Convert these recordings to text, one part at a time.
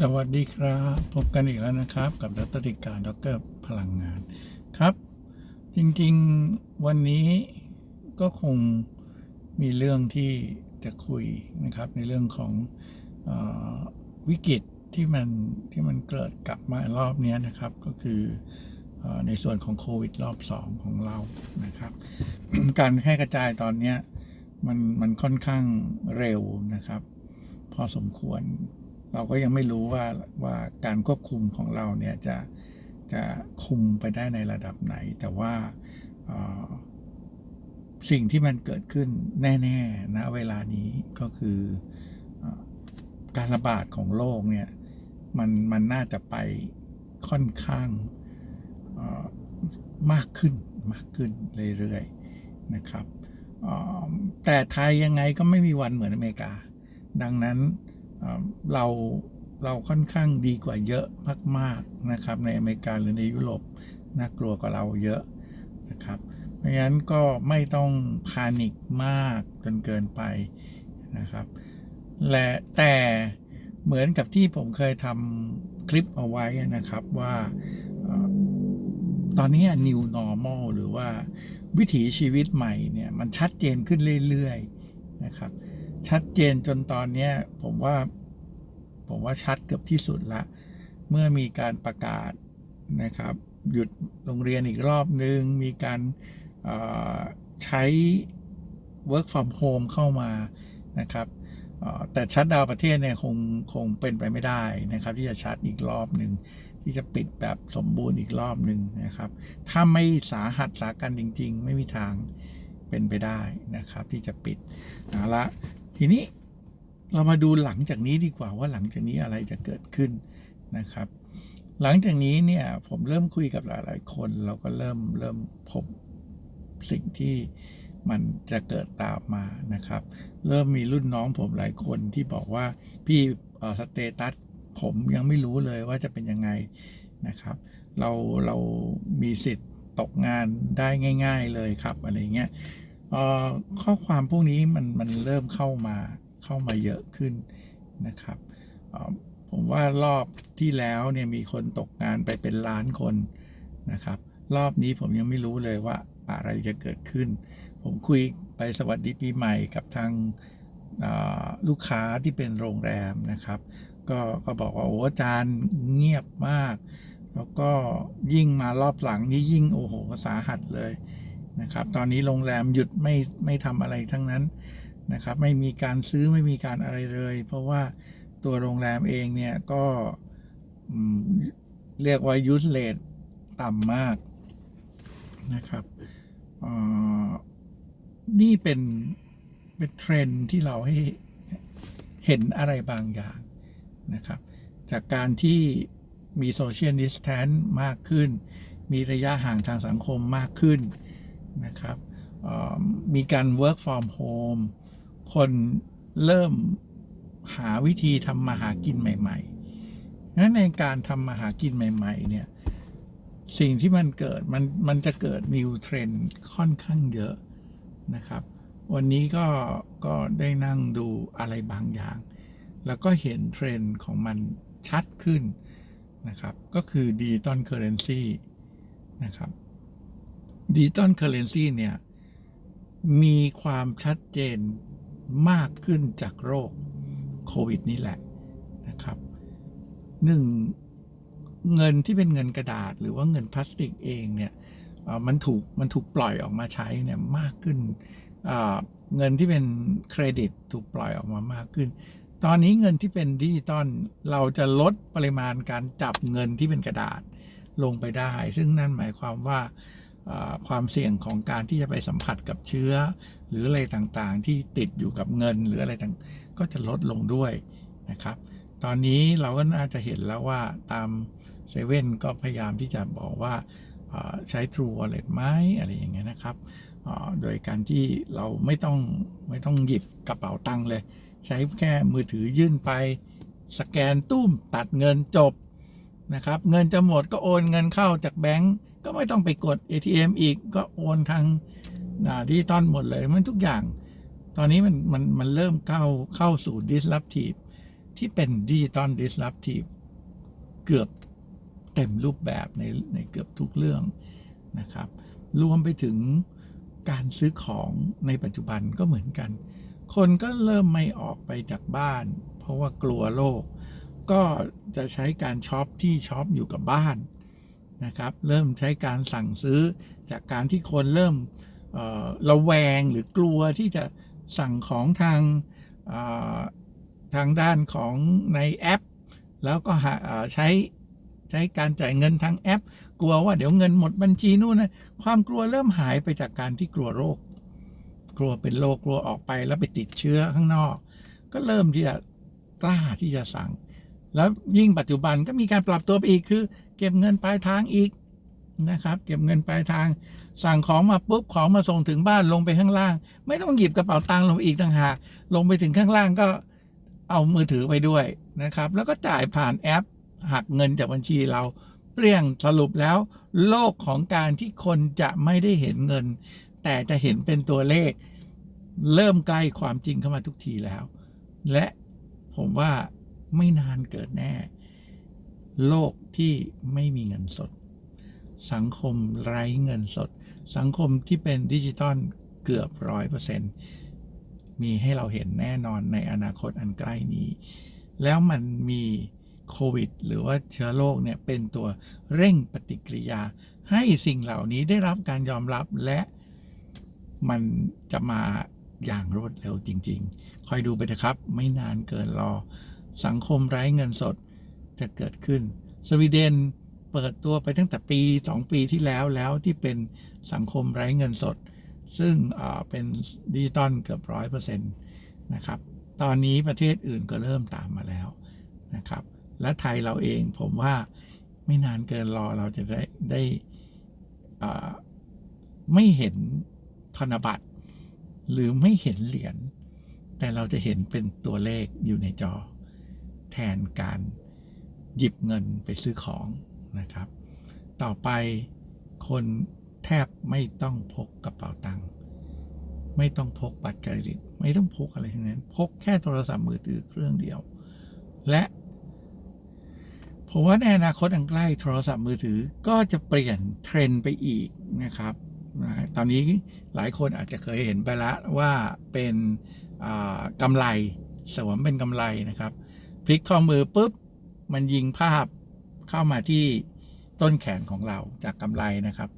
สวัสดีครับ พบกันอีกแล้วนะครับ กับดรติการดรพลังงานครับ จริงๆวันนี้ก็คงมีเรื่องที่จะคุยนะครับ ในเรื่องของออวิกฤตที่มันที่มันเกิดกลับมารอบนี้นะครับ ก็คืออในส่วนของโควิดรอบสองของเรานะครับ การแพร่กระจายตอนนี้มันมันค่อนข้างเร็วนะครับ พอสมควร เราก็ยังไม่รู้ว่าว่าการควบคุมของเราเนี่ยจะจะคุมไปได้ในระดับไหน แต่ว่าสิ่งที่มันเกิดขึ้นแน่ๆณเวลานี้ก็คืออการระบาดของโรคเนี่ยมันมันน่าจะไปค่อนข้างมากขึ้นมากขึ้นเรื่อยๆนะครับแต่ไทยยังไงก็ไม่มีวันเหมือนอเมริกา ดังนั้น เราเราค่อนข้างดีกว่าเยอะมากๆนะครับ ในอเมริกาหรือในยุโรปน่ากลัวกว่าเราเยอะนะครับ เพราะฉะนั้นก็ไม่ต้องพานิกมากจนเกินไปนะครับ และแต่เหมือนกับที่ผมเคยทำคลิปเอาไว้นะครับว่าตอนนี้ new normal หรือว่าวิถีชีวิตใหม่เนี่ย มันชัดเจนขึ้นเรื่อย ๆ นะครับ ชัดเจนจนตอนนี้ผมว่าผมว่าชัดเกือบที่สุดละ เมื่อมีการประกาศนะครับ หยุดโรงเรียนอีกรอบนึง มีการใช้ work from home เข้ามานะครับแต่ชัดดาวประเทศเนี่ยคงคงเป็นไปไม่ได้นะครับ ที่จะชัดอีกรอบหนึ่งที่จะปิดแบบสมบูรณ์อีกรอบหนึ่งนะครับ ถ้าไม่สาหัสสากันจริง ๆ ไม่มีทางเป็นไปได้นะครับ ที่จะปิดเอาละ ทีนี้เรามาดูหลังจากนี้ดีกว่าว่าหลังจากนี้อะไรจะเกิดขึ้นนะครับ หลังจากนี้เนี่ยผมเริ่มคุยกับหลาย ๆ คน เราก็เริ่มเริ่มพบสิ่งที่มันจะเกิดตามมานะครับ เริ่มมีรุ่นน้องผมหลายคนที่บอกว่าพี่สเตตัสผมยังไม่รู้เลยว่าจะเป็นยังไงนะครับ เราเรามีสิทธิ์ตกงานได้ง่าย ๆ เลยครับอะไรเงี้ย ข้อความพวกนี้มันมันเริ่มเข้ามาเข้ามาเยอะขึ้นนะครับผมว่ารอบที่แล้วเนี่ยมีคนตกงานไปเป็นล้านคนนะครับ รอบนี้ผมยังไม่รู้เลยว่าอะไรจะเกิดขึ้น ผมคุยไปสวัสดีปีใหม่กับทางลูกค้าที่เป็นโรงแรมนะครับ ก็ก็บอกว่าโอ้อาจารย์เงียบมาก แล้วก็ยิ่งมารอบหลังนี่ยิ่งโอ้โหสาหัสเลย นะครับ ตอนนี้โรงแรมหยุดไม่ไม่ทำอะไรทั้งนั้นนะครับ ไม่มีการซื้อไม่มีการอะไรเลย เพราะว่าตัวโรงแรมเองเนี่ยก็เรียกว่ายูสเลตต่ำมากนะครับนี่เป็นเป็นเทรนที่เราให้เห็นอะไรบางอย่างนะครับ จากการที่มีโซเชียลดิสแทนมากขึ้น มีระยะห่างทางสังคมมากขึ้น นะครับมีการ work from home คนเริ่มหาวิธีทำมาหากินใหม่ๆงั้นในการทำมาหากินใหม่ ๆ เนี่ย สิ่งที่มันเกิดมันมันจะเกิด new trend ค่อนข้างเยอะนะครับ วันนี้ก็ก็ได้นั่งดูอะไรบางอย่าง แล้วก็เห็นเทรนด์ของมันชัดขึ้นนะครับ ก็คือดิจิตอลเคอร์เรนซีนะครับ ดิจิตอลเคอร์เรนซีเนี่ย มีความชัดเจนมากขึ้นจากโรคโควิดนี่แหละนะครับหนึ่งเงินที่เป็นเงินกระดาษหรือว่าเงินพลาสติกเองเนี่ยมันถูกมันถูกปล่อยออกมาใช้เนี่ยมากขึ้น เงินที่เป็นเครดิตถูกปล่อยออกมามากขึ้น ตอนนี้เงินที่เป็นดิจิตอลเราจะลดปริมาณการจับเงินที่เป็นกระดาษลงไปได้ ซึ่งนั่นหมายความว่า ความเสี่ยงของการที่จะไปสัมผัสกับเชื้อ หรืออะไรต่างๆ ที่ติดอยู่กับเงินหรืออะไรต่างก็จะลดลงด้วยนะครับ ตอนนี้เราก็น่าจะเห็นแล้วว่าตามเซเว่นก็พยายามที่จะบอกว่าใช้ True Wallet ไหมอะไรอย่างเงี้ยนะครับโดยการที่เราไม่ต้องไม่ต้องหยิบกระเป๋าตังค์เลย ใช้แค่มือถือยื่นไป สแกนตุ้มตัดเงินจบนะครับ เงินจะหมดก็โอนเงินเข้าจากแบงก์ ก็ไม่ต้องไปกด ATM อีกก็โอนทางดิจิตอลหมดเลยมันทุกอย่าง ตอนนี้มันมันมันเริ่มเข้าเข้าสู่ disruptive ที่เป็นดิจิตอลดิสล p ปทีฟเกือบเต็มรูปแบบในในเกือบทุกเรื่องนะครับ รวมไปถึงการซื้อของในปัจจุบันก็เหมือนกัน คนก็เริ่มไม่ออกไปจากบ้าน เพราะว่ากลัวโรคก็จะใช้การช็อปที่ช็อปอยู่กับบ้าน นะครับ เริ่มใช้การสั่งซื้อจากการที่คนเริ่มระแวงหรือกลัวที่จะสั่งของทางทางด้านของในแอป แล้วก็ใช้ใช้การจ่ายเงินทางแอป กลัวว่าเดี๋ยวเงินหมดบัญชีนู่นนะความกลัวเริ่มหายไปจากการที่กลัวโรค กลัวเป็นโรคกลัวออกไปแล้วไปติดเชื้อข้างนอก ก็เริ่มที่จะกล้าที่จะสั่ง แล้วยิ่งปัจจุบันก็มีการปรับตัวไปอีกคือ เก็บเงินปลายทางอีกนะครับ เก็บเงินปลายทาง สั่งของมาปุ๊บของมาส่งถึงบ้านลงไปข้างล่าง ไม่ต้องหยิบกระเป๋าตังค์ลงอีกต่างหากลงไปถึงข้างล่างก็เอามือถือไปด้วยนะครับ แล้วก็จ่ายผ่านแอป หักเงินจากบัญชีเราเปลี่ยงสรุปแล้ว โลกของการที่คนจะไม่ได้เห็นเงิน แต่จะเห็นเป็นตัวเลข เริ่มใกล้ความจริงเข้ามาทุกทีแล้ว และผมว่า ไม่นานเกิดแน่ โลกที่ไม่มีเงินสด สังคมไร้เงินสด สังคมที่เป็นดิจิตอลเกือบร้อยเปอร์เซ็นต์มีให้เราเห็นแน่นอนในอนาคตอันใกล้นี้ แล้วมันมีโควิด หรือว่าเชื้อโรคเนี่ยเป็นตัวเร่งปฏิกิริยา ให้สิ่งเหล่านี้ได้รับการยอมรับและมันจะมาอย่างรวดเร็วจริง ๆ คอยดูไปนะครับ ไม่นานเกินรอ สังคมไร้เงินสดจะเกิดขึ้น สวีเดนเปิดตัวไปตั้งแต่ปี 2 ปีที่แล้วแล้วที่เป็นสังคมไร้เงินสด ซึ่งเป็นดิจิตอลเกือบร้อยเปอร์เซ็นต์นะครับ ตอนนี้ประเทศอื่นก็เริ่มตามมาแล้วนะครับ และไทยเราเองผมว่าไม่นานเกินรอเราจะได้ได้ไม่เห็นธนบัตร หรือไม่เห็นเหรียญแต่เราจะเห็นเป็นตัวเลขอยู่ในจอ แทนการหยิบเงินไปซื้อของนะครับ ต่อไปคนแทบไม่ต้องพกกระเป๋าตังค์ไม่ต้องพกบัตรเครดิต ไม่ต้องพกอะไรทั้งนั้น พกแค่โทรศัพท์มือถือเครื่องเดียว และผมว่าในอนาคตอันใกล้โทรศัพท์มือถือก็จะเปลี่ยนเทรนไปอีกนะครับตอนนี้หลายคนอาจจะเคยเห็นไปแล้วว่าเป็นอ่ากำไรสวมเป็นกำไรนะครับ พลิกข้อมือปุ๊บ มันยิงภาพเข้ามาที่ต้นแขนของเราจากกำไรนะครับ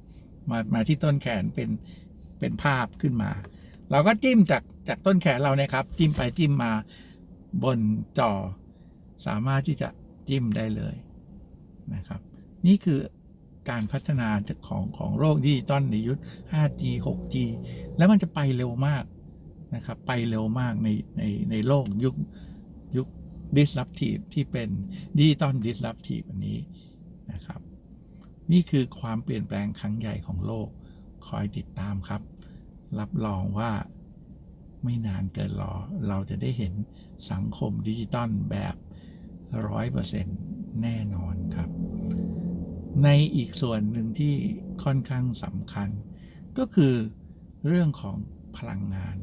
มามาที่ต้นแขนเป็นเป็นภาพขึ้นมา เราก็จิ้มจากจากต้นแขนเราเนี่ยครับ จิ้มไปจิ้มมาบนจอ สามารถที่จะจิ้มได้เลยนะครับ นี่คือการพัฒนาของของโลกดิจิตอลในยุค 5G 6G แล้วมันจะไปเร็วมากนะครับ ไปเร็วมากในในในโลกยุค disruptive ที่เป็นดิจิตอล disruptive อันนี้นะครับ นี่คือความเปลี่ยนแปลงครั้งใหญ่ของโลก คอยติดตามครับ รับรองว่าไม่นานเกินรอ เราจะได้เห็นสังคมดิจิตอลแบบร้อยเปอร์เซ็นต์แน่นอนครับ ในอีกส่วนหนึ่งที่ค่อนข้างสำคัญ ก็คือเรื่องของพลังงาน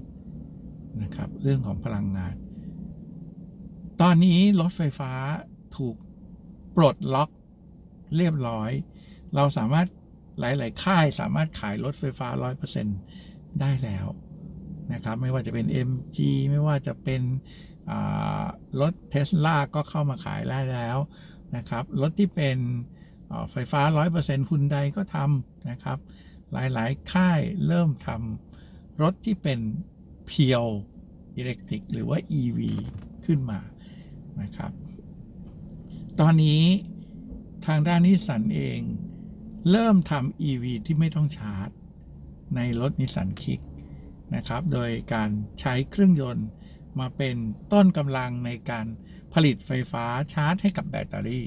นะครับ เรื่องของพลังงาน ตอนนี้รถไฟฟ้าถูกปลดล็อกเรียบร้อย เราสามารถหลาย ๆ ค่ายสามารถขายรถไฟฟ้า 100%ได้แล้วนะครับ ไม่ว่าจะเป็น MG ไม่ว่าจะเป็นรถเทสลาก็เข้ามาขายได้แล้วนะครับ รถที่เป็นไฟฟ้า 100%คุณใดก็ทำนะครับ หลาย ๆ ค่ายเริ่มทำรถที่เป็นเพียวอิเล็กทริกหรือว่า EV ขึ้นมา นะครับ ตอนนี้ทางด้านนิสสันเอง เริ่มทำ EV ที่ไม่ต้องชาร์จ ในรถนิสสันคิกนะครับ โดยการใช้เครื่องยนต์มาเป็นต้นกำลังในการผลิตไฟฟ้าชาร์จให้กับแบตเตอรี่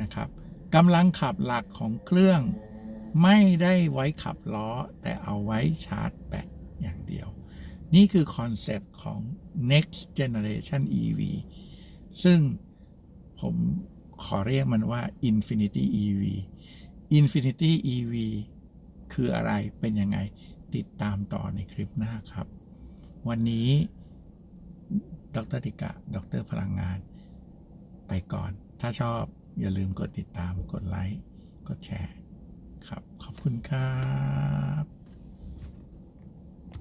นะครับกำลังขับหลักของเครื่อง ไม่ได้ไว้ขับล้อแต่เอาไว้ชาร์จแบตอย่างเดียว นี่คือคอนเซปต์ของ next generation EV ซึ่งผมขอเรียกมันว่า Infinity EV Infinity EV คืออะไรเป็นยังไงติดตามต่อในคลิปหน้าครับ วันนี้ดรติกะ ดรพลังงาน ไปก่อน ถ้าชอบอย่าลืมกดติดตาม กดไลค์ กดแชร์ ครับ ขอบคุณครับ